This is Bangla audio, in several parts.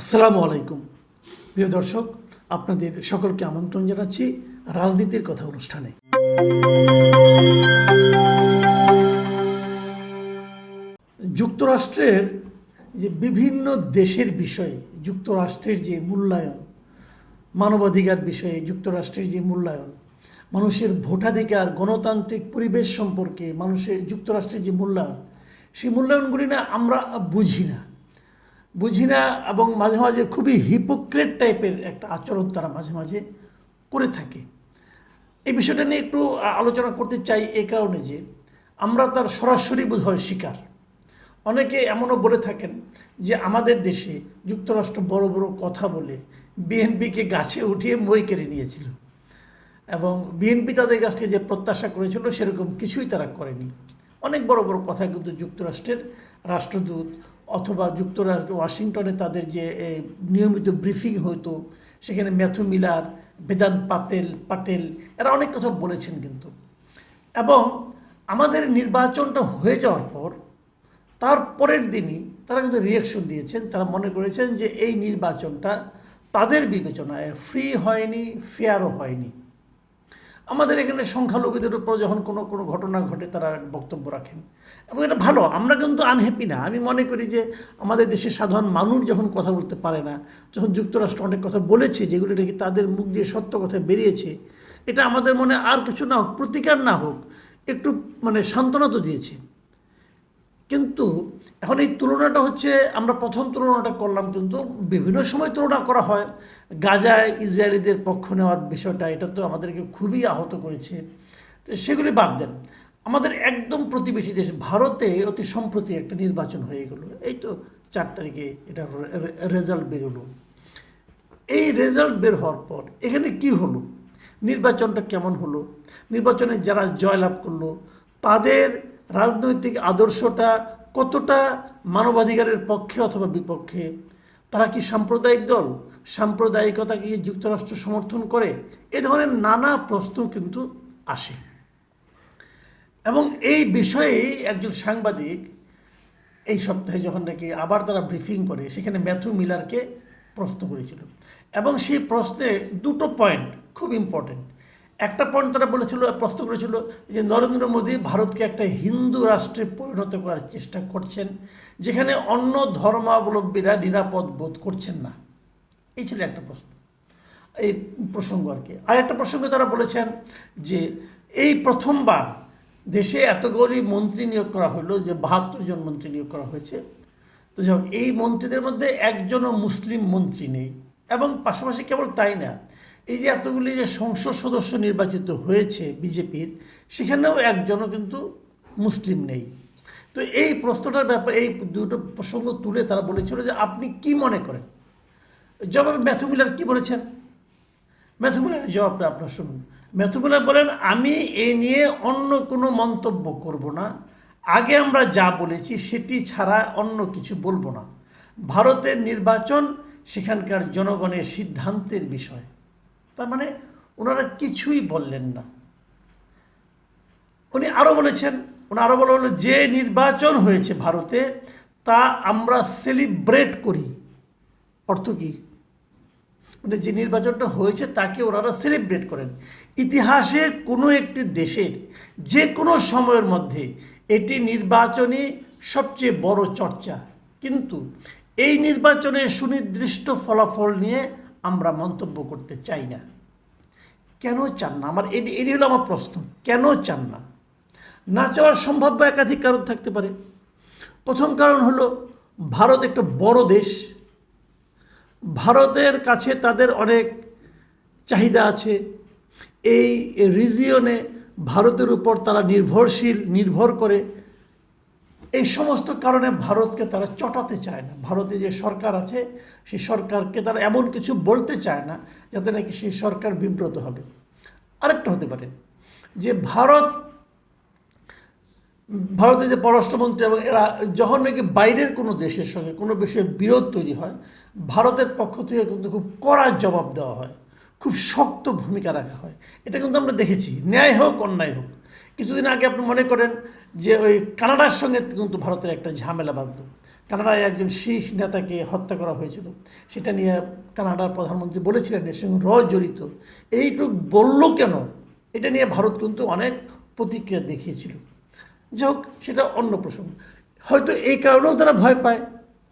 আসসালামু আলাইকুম। প্রিয় দর্শক, আপনাদের সকলকে আমন্ত্রণ জানাচ্ছি রাজনীতির কথা অনুষ্ঠানে। যুক্তরাষ্ট্রের যে বিভিন্ন দেশের বিষয়ে, যুক্তরাষ্ট্রের যে মূল্যায়ন, মানবাধিকার বিষয়ে যুক্তরাষ্ট্রের যে মূল্যায়ন, মানুষের ভোটাধিকার, গণতান্ত্রিক পরিবেশ সম্পর্কে মানুষের যুক্তরাষ্ট্রের যে মূল্যায়ন, সেই মূল্যায়নগুলি না আমরা বুঝি না। বুঝি না, এবং মাঝে মাঝে খুবই হিপোক্রেট টাইপের একটা আচরণ তারা মাঝে মাঝে করে থাকে। এই বিষয়টা নিয়ে একটু আলোচনা করতে চাই এই কারণে যে, আমরা তার সরাসরি বোধ হয় শিকার। অনেকে এমনও বলে থাকেন যে, আমাদের দেশে যুক্তরাষ্ট্র বড় বড় কথা বলে বিএনপিকে গাছে উঠিয়ে মই কেড়ে নিয়েছিল। এবং বিএনপি তাদের কাছ থেকে যে প্রত্যাশা করেছিল, সেরকম কিছুই তারা করেনি। অনেক বড় বড় কথা কিন্তু যুক্তরাষ্ট্রের রাষ্ট্রদূত অথবা যুক্তরাষ্ট্র, ওয়াশিংটনে তাদের যে নিয়মিত ব্রিফিং হতো সেখানে ম্যাথু মিলার, বেদান্ত পাতেল, পাটেল, এরা অনেক কথা বলেছেন কিন্তু। এবং আমাদের নির্বাচনটা হয়ে যাওয়ার পর, তার পরের দিনই তারা কিন্তু রিয়াকশন দিয়েছেন। তারা মনে করেছেন যে, এই নির্বাচনটা তাদের বিবেচনায় ফ্রি হয়নি ফেয়ারও হয়নি। আমাদের এখানে সংখ্যালঘুদের উপর যখন কোনো কোনো ঘটনা ঘটে, তারা বক্তব্য রাখেন। এবং এটা ভালো, আমরা কিন্তু আনহ্যাপি না। আমি মনে করি যে আমাদের দেশের সাধারণ মানুষ যখন কথা বলতে পারে না, যখন যুক্তরাষ্ট্র অনেক কথা বলেছে, যেগুলো নাকি তাদের মুখ দিয়ে সত্য কথা বেরিয়েছে, এটা আমাদের মনে আর কিছু না হোক, প্রতিকার না হোক, একটু মানে সান্ত্বনা তো দিয়েছে। কিন্তু এখন এই তুলনাটা হচ্ছে আমরা প্রথম তুলনাটা করলাম কিন্তু বিভিন্ন সময় তুলনা করা হয়। গাজায় ইসরায়েলিদের পক্ষ নেওয়ার বিষয়টা, এটা তো আমাদেরকে খুবই আহত করেছে। তো সেগুলি বাদ দেন। আমাদের একদম প্রতিবেশী দেশ ভারতে অতি সম্প্রতি একটা নির্বাচন হয়ে গেল। এই তো চার তারিখে এটা রেজাল্ট বেরোলো। এই রেজাল্ট বের হওয়ার পর এখানে কি হলো? নির্বাচনটা কেমন হলো? নির্বাচনে যারা জয়লাভ করল, তাদের রাজনৈতিক আদর্শটা কতটা মানবাধিকারের পক্ষে অথবা বিপক্ষে? তারা কি সাম্প্রদায়িক দল? সাম্প্রদায়িকতাকে যুক্তরাষ্ট্র সমর্থন করে? এ ধরনের নানা প্রশ্ন কিন্তু আসে। এবং এই বিষয়েই একজন সাংবাদিক এই সপ্তাহে যখন নাকি আবার তারা ব্রিফিং করে, সেখানে ম্যাথু মিলারকে প্রশ্ন করেছিল। এবং সেই প্রশ্নে দুটো পয়েন্ট খুব ইম্পর্টেন্ট একটা পয়েন্ট তারা বলেছিল, প্রশ্ন করেছিল যে নরেন্দ্র মোদী ভারতকে একটা হিন্দু রাষ্ট্রে পরিণত করার চেষ্টা করছেন, যেখানে অন্য ধর্মাবলম্বীরা নিরাপদ বোধ করছেন না। এই ছিল একটা প্রশ্ন। এই প্রসঙ্গ আর কি। আর একটা প্রসঙ্গে তারা বলেছেন যে এই প্রথমবার দেশে এতগুলি মন্ত্রী নিয়োগ করা হলো, যে বাহাত্তর জন মন্ত্রী নিয়োগ করা হয়েছে। তো যাই এই মন্ত্রীদের মধ্যে একজনও মুসলিম মন্ত্রী নেই, এবং পাশাপাশি কেবল তাই না এই যে এতগুলি যে সংসদ সদস্য নির্বাচিত হয়েছে বিজেপির, সেখানেও একজনও কিন্তু মুসলিম নেই। তো এই প্রশ্নটার ব্যাপারে, এই দুটো প্রসঙ্গ তুলে তারা বলেছিল যে আপনি কি মনে করেন? জবাবে ম্যাথু মিলার কি বলেছেন? ম্যাথুমুলারের জবাবটা আপনার শুনুন। ম্যাথুমুলার বলেন, আমি এ নিয়ে অন্য কোনো মন্তব্য করব না। আগে আমরা যা বলেছি সেটি ছাড়া অন্য কিছু বলব না। ভারতের নির্বাচন সেখানকার জনগণের সিদ্ধান্তের বিষয়। তার মানে ওনারা কিছুই বললেন না। উনি আরও বলেছেন, উনি আরও বলা হলো, যে নির্বাচন হয়েছে ভারতে, তা আমরা সেলিব্রেট করি। অর্থ কী? মানে যে নির্বাচনটা হয়েছে, তাকে ওনারা সেলিব্রেট করেন। ইতিহাসে কোনো একটি দেশের যে কোনো সময়ের মধ্যে এটি নির্বাচনী সবচেয়ে বড় চর্চা। কিন্তু এই নির্বাচনে সুনির্দিষ্ট ফলাফল নিয়ে আমরা মন্তব্য করতে চাই না। কেন চান না? আমার এটি এটি হলো আমার প্রশ্ন। কেন চান না? না চাওয়ার সম্ভাব্য একাধিক কারণ থাকতে পারে। প্রথম কারণ হলো, ভারত একটা বড় দেশ। ভারতের কাছে তাদের অনেক চাহিদা আছে। এই রিজিয়নে ভারতের উপর তারা নির্ভরশীল, নির্ভর করে। এই সমস্ত কারণে ভারতকে তারা চটাতে চায় না। ভারতে যে সরকার আছে, সেই সরকারকে তারা এমন কিছু বলতে চায় না, যাতে নাকি সেই সরকার বিব্রত হবে। আরেকটা হতে পারে, যে ভারত ভারতের যে পররাষ্ট্রমন্ত্রী এবং এরা যখন নাকি বাইরের কোনো দেশের সঙ্গে কোনো বিষয়ে বিরোধ তৈরি হয়, ভারতের পক্ষ থেকে কিন্তু খুব কড়া জবাব দেওয়া হয়, খুব শক্ত ভূমিকা রাখা হয়। এটা কিন্তু আমরা দেখেছি, ন্যায় হোক, অন্যায় হোক। কিছুদিন আগে আপনি মনে করেন যে ওই কানাডার সঙ্গে কিন্তু ভারতের একটা ঝামেলা বাঁধত। কানাডায় একজন শিখ নেতাকে হত্যা করা হয়েছিল। সেটা নিয়ে কানাডার প্রধানমন্ত্রী বলেছিলেন এর সঙ্গে র জড়িত। এইটুক বলল কেন? এটা নিয়ে ভারত কিন্তু অনেক প্রতিক্রিয়া দেখিয়েছিল। যাই সেটা অন্য প্রসঙ্গ। হয়তো এই কারণেও তারা ভয় পায়।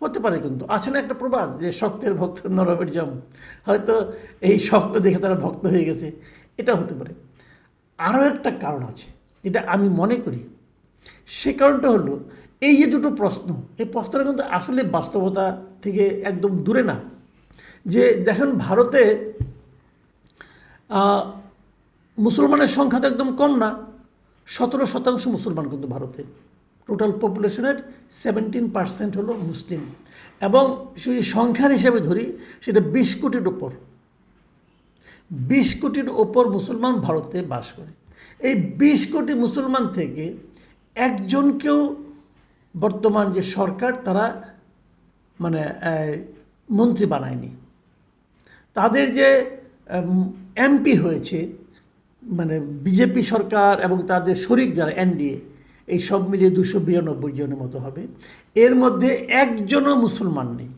হতে পারে কিন্তু। আছে না একটা প্রবাদ যে শক্তের ভক্ত নরবের জম। হয়তো এই শক্ত দেখে তারা ভক্ত হয়ে গেছে। এটা হতে পারে। আরও একটা কারণ আছে। যেটা আমি মনে করি। সে কারণটা হলো, এই যে দুটো প্রশ্ন, এই প্রশ্নটা কিন্তু আসলে বাস্তবতা থেকে একদম দূরে না। যে দেখেন ভারতে মুসলমানের সংখ্যা তো একদম কম না, সতেরো শতাংশ মুসলমান কিন্তু ভারতে। টোটাল পপুলেশনের সেভেন্টিন পার্সেন্ট হলো মুসলিম। এবং সেই সংখ্যার হিসেবে ধরি, সেটা বিশ কোটির ওপর বিশ কোটির ওপর মুসলমান ভারতে বাস করে। এই বিশ কোটি মুসলমান থেকে একজনকেও বর্তমান যে সরকার, তারা মানে মন্ত্রী বানায়নি। তাদের যে এমপি হয়েছে মানে বিজেপি সরকার এবং তাদের শরিক যারা, এনডিএ, এই সব মিলিয়ে দুশো বিরানব্বই জনের মতো হবে। এর মধ্যে একজনও মুসলমান নেই।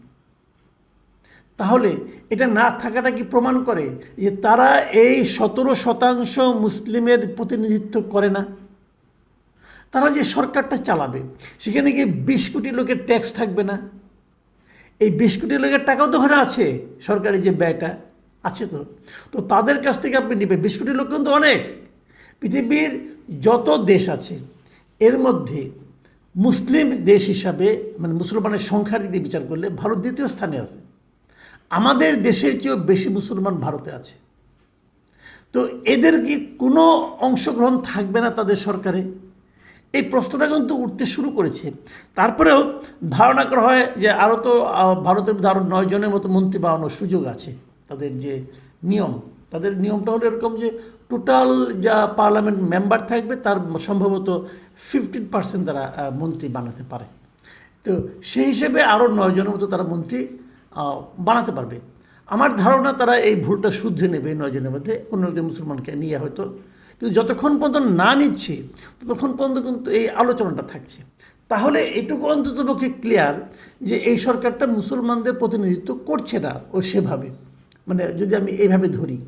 তাহলে এটা না থাকাটা কি প্রমাণ করে যে তারা এই সতেরো শতাংশ মুসলিমের প্রতিনিধিত্ব করে না? তারা যে সরকারটা চালাবে, সেখানে গিয়ে বিশ কোটি লোকের ট্যাক্স থাকবে না? এই বিশ কোটি লোকের টাকাও তো ওখানে আছে সরকারি যে ব্যয়টা আছে তো। তো তাদের কাছ থেকে আপনি নেবেন। বিশ কোটি লোক কিন্তু অনেক। পৃথিবীর যত দেশ আছে, এর মধ্যে মুসলিম দেশ হিসাবে মানে মুসলমানের সংখ্যার দিক দিয়ে বিচার করলে ভারত দ্বিতীয় স্থানে আছে। আমাদের দেশের চেয়েও বেশি মুসলমান ভারতে আছে। তো এদের কি কোনো অংশগ্রহণ থাকবে না তাদের সরকারে? এই প্রশ্নটা কিন্তু উঠতে শুরু করেছে। তারপরেও ধারণা করা হয় যে আরও তো ভারতের আরও নয় জনের মতো মন্ত্রী বানানোর সুযোগ আছে তাদের যে নিয়ম। তাদের নিয়মটা হলো এরকম যে টোটাল যা পার্লামেন্ট মেম্বার থাকবে তার সম্ভবত ফিফটিন পার্সেন্ট তারা মন্ত্রী বানাতে পারে। তো সেই হিসেবে আরও নয় জনের মতো তারা মন্ত্রী বানাতে পারবে। আমার ধারণা তারা এই ভুলটা শুধরে নেবে নয়জনের মধ্যে। কোনো একজন মুসলমানকে নিয়ে হয়তো। কিন্তু যতক্ষণ পর্যন্ত না নিচ্ছে, ততক্ষণ পর্যন্ত কিন্তু এই আলোচনাটা থাকছে। তাহলে এটুকু অন্ততপক্ষে ক্লিয়ার যে এই সরকারটা মুসলমানদের প্রতিনিধিত্ব করছে না ও সেভাবে। মানে যদি আমি এইভাবে ধরি।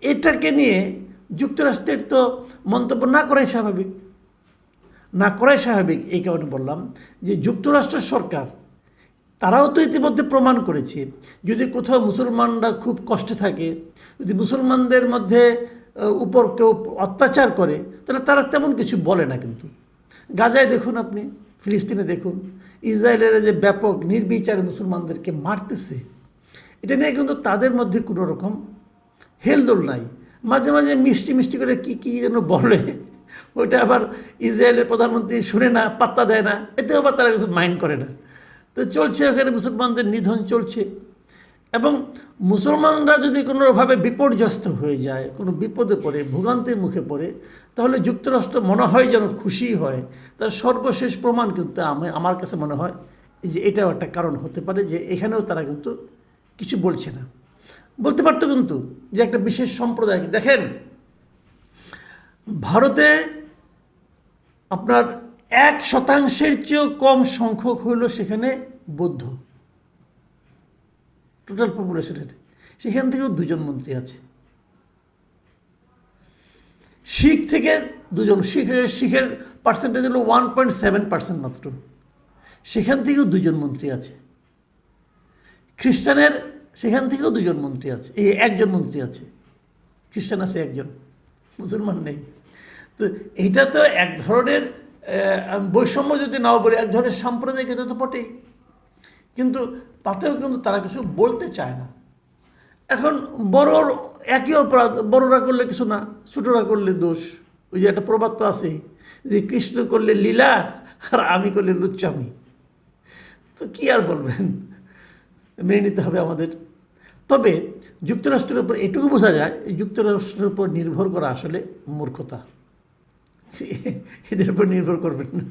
এটাকে নিয়ে যুক্তরাষ্ট্রের তো মন্তব্য না করাই স্বাভাবিক। না করাই স্বাভাবিক, এই কারণে বললাম যে যুক্তরাষ্ট্রের সরকার তারাও তো ইতিমধ্যে প্রমাণ করেছে। যদি কোথাও মুসলমানরা খুব কষ্টে থাকে, যদি মুসলমানদের মধ্যে উপর কেউ অত্যাচার করে, তাহলে তারা তেমন কিছু বলে না কিন্তু। গাজায় দেখুন আপনি, ফিলিস্তিনে দেখুন, ইসরায়েলের যে ব্যাপক নির্বিচারে মুসলমানদেরকে মারতেছে, এটা নিয়ে কিন্তু তাদের মধ্যে কোনো রকম হেলদোল নাই। মাঝে মাঝে মিষ্টি মিষ্টি করে কি কি যেন বলে, ওইটা আবার ইসরায়েলের প্রধানমন্ত্রী শুনে না, পাত্তা দেয় না এতে আবার তারা কিছু মাইন্ড করে না। তো চলছে ওখানে মুসলমানদের নিধন চলছে। এবং মুসলমানরা যদি কোনোভাবে বিপর্যস্ত হয়ে যায়, কোনো বিপদে পড়ে, ভোগান্তির মুখে পড়ে, তাহলে যুক্তরাষ্ট্র মনে হয় যেন খুশি হয়। তার সর্বশেষ প্রমাণ কিন্তু আমি আমার কাছে মনে হয় যে এটাও একটা কারণ হতে পারে যে এখানেও তারা কিন্তু কিছু বলছে না। বলতে পারতো কিন্তু যে একটা বিশেষ সম্প্রদায় দেখেন, ভারতে আপনার এক শতাংশের চেয়েও কম সংখ্যক হইল সেখানে বৌদ্ধ। টোটাল পপুলেশনের সেখান থেকেও দুজন মন্ত্রী আছে। শিখ থেকে দুজন, শিখ, শিখের পার্সেন্টেজ হলো ওয়ান পয়েন্ট সেভেন পার্সেন্ট মাত্র। সেখান থেকেও দুজন মন্ত্রী আছে। খ্রিস্টানের সেখান থেকেও দুজন মন্ত্রী আছে। এই একজন মন্ত্রী আছে। খ্রিস্টান আছে একজন। মুসলমান নেই। তো এইটা তো এক ধরনের বৈষম্য যদি নাও বলি, এক ধরনের সাম্প্রদায়িকতা তো বটেই। কিন্তু তাতেও কিন্তু তারা কিছু বলতে চায় না। এখন বড়র একই অপরাধ, বড়রা করলে কিছু না, ছোটরা করলে দোষ। ওই যে একটা প্রবাদ তো আছে, যে কৃষ্ণ করলে লীলা আর আমি করলে লুচ্চামি। তো কি আর বলবেন? মেনে নিতে হবে আমাদের। তবে যুক্তরাষ্ট্রের উপর, এটুকু বোঝা যায়, যুক্তরাষ্ট্রের উপর নির্ভর করা আসলে মূর্খতা। এদের উপর নির্ভর করবেন না।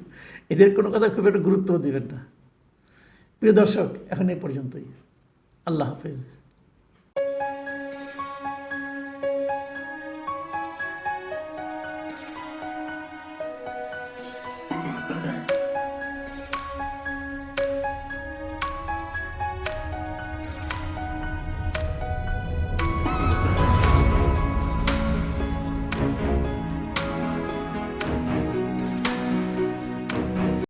এদের কোনো কথা খুব একটা গুরুত্ব দেবেন না। প্রিয় দর্শক, এখন এ পর্যন্তই। আল্লাহ হাফেজ।